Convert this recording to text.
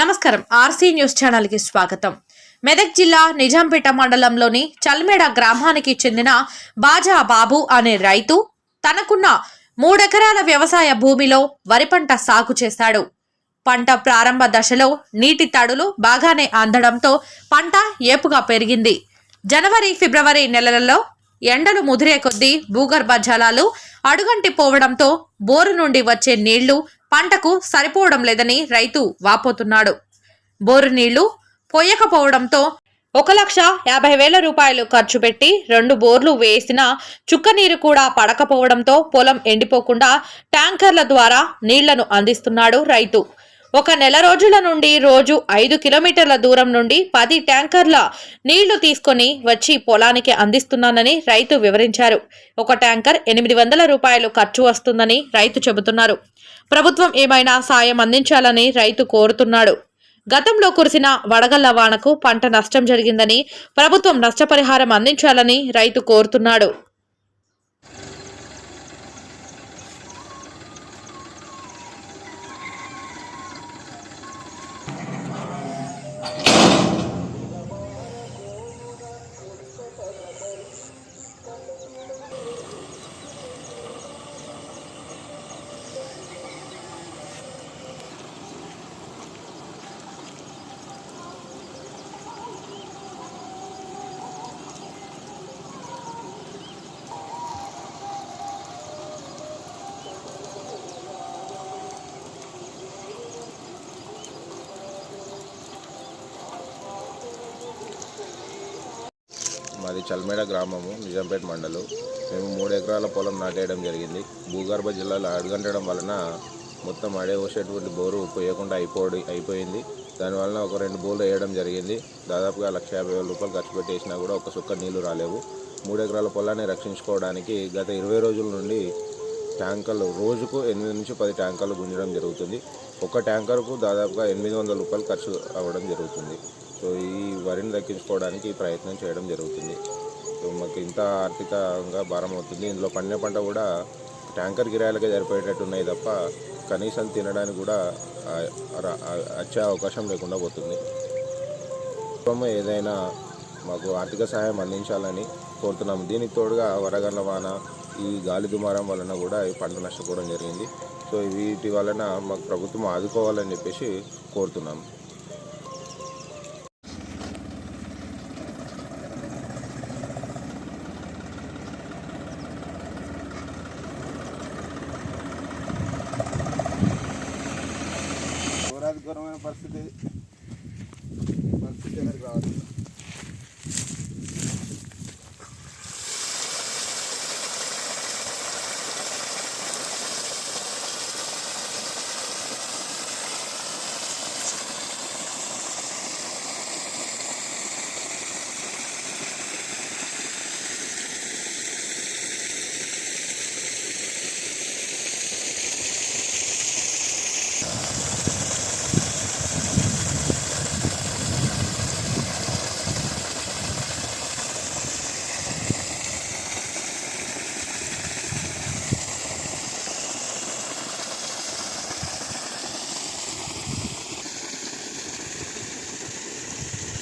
నమస్కారం. RC news ఛానల్కి స్వాగతం. మెదక్ జిల్లా నిజాంపేట మండలంలోని చల్మేడ గ్రామానికి చెందిన బాజా బాబు అనే రైతు తనకున్న మూడెకరాల వ్యవసాయ భూమిలో వరి పంట సాగు చేశాడు. పంట ప్రారంభ దశలో నీటి తడులు బాగానే అందడంతో పంట ఏపుగా పెరిగింది. జనవరి ఫిబ్రవరి నెలలలో ఎండలు ముదిరే కొద్దీ భూగర్భ జలాలు అడుగంటి పోవడంతో బోరు నుండి వచ్చే నీళ్ళు పంటకు సరిపోవడం లేదని రైతు వాపోతున్నాడు. బోరు నీళ్ళు పోయకపోవడంతో ఒక లక్ష యాభై వేల రూపాయలు ఖర్చు పెట్టి రెండు బోర్లు వేసినా చుక్క నీరు కూడా పడకపోవడంతో పొలం ఎండిపోకుండా ట్యాంకర్ల ద్వారా నీళ్ళను అందిస్తున్నాడు రైతు. ఒక నెల రోజుల నుండి రోజు ఐదు కిలోమీటర్ల దూరం నుండి పది ట్యాంకర్ల నీళ్ళు తీసుకొని వచ్చి పొలానికి అందిస్తున్నానని రైతు వివరించారు. ఒక ట్యాంకర్ ఎనిమిది వందల రూపాయలు ఖర్చు వస్తుందని రైతు చెబుతున్నారు. ప్రభుత్వం ఏమైనా సాయం అందించాలని రైతు కోరుతున్నాడు. గతంలో కురిసిన వడగళ్ళ వానకు పంట నష్టం జరిగిందని ప్రభుత్వం నష్టపరిహారం అందించాలని రైతు కోరుతున్నాడు. మాది చల్మేడ గ్రామము నిజాంపేట మండలం. మేము మూడు ఎకరాల పొలం నాటేయడం జరిగింది. భూగర్భ జిల్లాలో అడుగంటడం వలన మొత్తం అడే వచ్చేటువంటి బోరు పోయకుండా అయిపోయి అయిపోయింది. దానివల్ల ఒక రెండు బోర్లు వేయడం జరిగింది. దాదాపుగా లక్ష యాభై వేల రూపాయలు ఖర్చు పెట్టేసినా కూడా ఒక సుక్క నీళ్ళు రాలేవు. మూడు ఎకరాల పొలాన్ని రక్షించుకోవడానికి గత ఇరవై రోజుల నుండి ట్యాంకర్లు రోజుకు ఎనిమిది నుంచి పది ట్యాంకర్లు గుంజడం జరుగుతుంది. ఒక ట్యాంకర్కు దాదాపుగా ఎనిమిది వందల రూపాయలు ఖర్చు అవ్వడం జరుగుతుంది. సో ఈ వరిని దక్కించుకోవడానికి ప్రయత్నం చేయడం జరుగుతుంది. సో మాకు ఇంత ఆర్థికంగా భారం అవుతుంది. ఇందులో పండిన పంట కూడా ట్యాంకర్ కిరాయిలకే సరిపోయేటట్టు ఉన్నాయి తప్ప కనీసం తినడానికి కూడా రా- వచ్చే అవకాశం లేకుండా పోతుంది. ప్రభుత్వం ఏదైనా మాకు ఆర్థిక సహాయం అందించాలని కోరుతున్నాము. దీనికి తోడుగా వరగండ్ల వాన ఈ గాలి దుమారం వలన కూడా ఈ పంట నష్టపోవడం జరిగింది. సో వీటి వలన మాకు ప్రభుత్వం ఆదుకోవాలని చెప్పేసి కోరుతున్నాము. ఘోరాది పరిస్థితి పరిస్థితి అనేది రావాలి.